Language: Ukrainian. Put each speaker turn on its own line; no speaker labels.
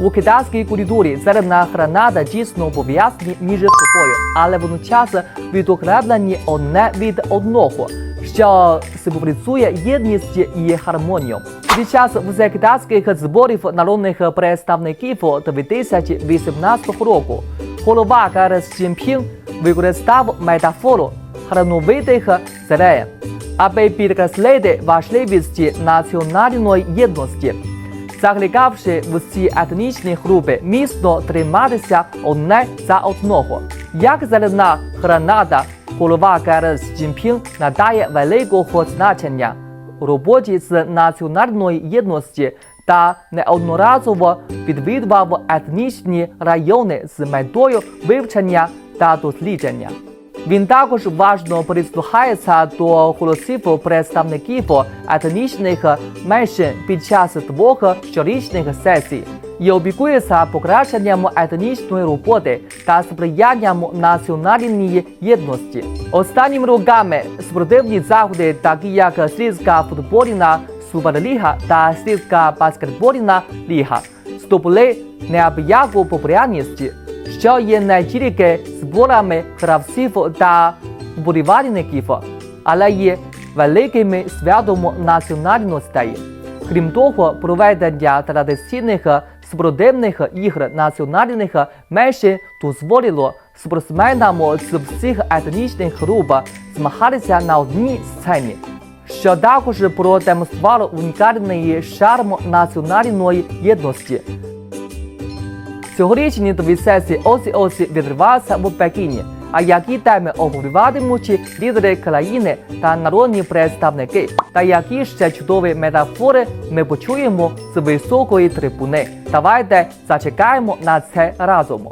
У китайській культурі царівна граната дійсно пов'язані між собою, але водночас відокремлені одне від одного, що символізує єдність і гармонію. Під час всекитайських зборів народних представників 2018 року голова КРС Цзіньпін використав метафору храновитих зерен, аби підкреслити важливість національної єдності закликавши всі етнічні групи міцно триматися одне за одного. Як зелена граната, голова КРС Цзіньпін надає великого значення роботі з національної єдності та неодноразово відвідував етнічні райони з метою вивчення та дослідження. Він також уважно прислухається до голосів представників етнічних меншин під час двох щорічних сесій і опікується покращенням етнічної роботи та сприянням національній єдності. Останніми роками спортивні заходи, такі як світська футбольна суперліга та світська баскетбольна ліга, здобули неабияку популярність що є не тільки зборами гравців та вболівальників, але й великим святом національностей. Крім того, проведення традиційних спортивних ігр національних менше дозволило спортсменам з всіх етнічних груп змагатися на одній сцені, що також продемонструвало унікальний шарм національної єдності. Цьогорічні дві сесії Осі Осі відриваються в Пекіні. А які теми обговорюватимуть лідери країни та народні представники, та які ще чудові метафори ми почуємо з високої трибуни. Давайте зачекаємо на це разом.